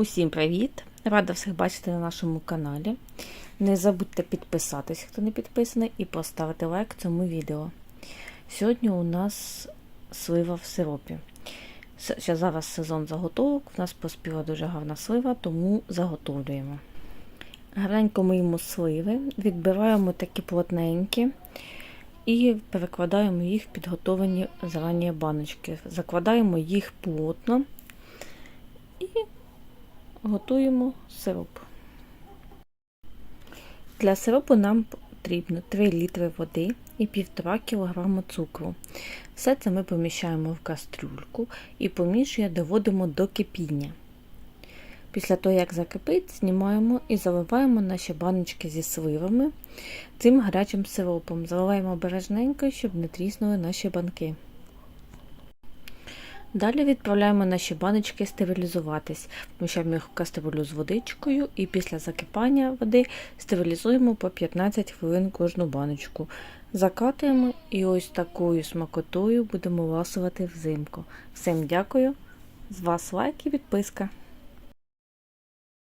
Усім привіт! Рада всіх бачити на нашому каналі. Не забудьте підписатись, хто не підписаний, і поставити лайк цьому відео. Сьогодні у нас слива в сиропі. Ще зараз сезон заготовок. У нас поспіла дуже гарна слива, тому заготовлюємо. Гарненько миємо сливи, відбираємо такі плотненькі і перекладаємо їх в підготовлені зарані баночки. Закладаємо їх плотно готуємо сироп. Для сиропу нам потрібно 3 літри води і 1,5 кг цукру. Все це ми поміщаємо в кастрюльку і помішує доводимо до кипіння. Після того, як закипить, знімаємо і заливаємо наші баночки зі сливами цим гарячим сиропом. Заливаємо обережненько, щоб не тріснули наші банки. Далі відправляємо наші баночки стерилізуватись. Поміщаємо їх в кастрюлю з водичкою і після закипання води стерилізуємо по 15 хвилин кожну баночку. Закатуємо і ось такою смакотою будемо ласувати взимку. Всім дякую! З вас лайк і підписка!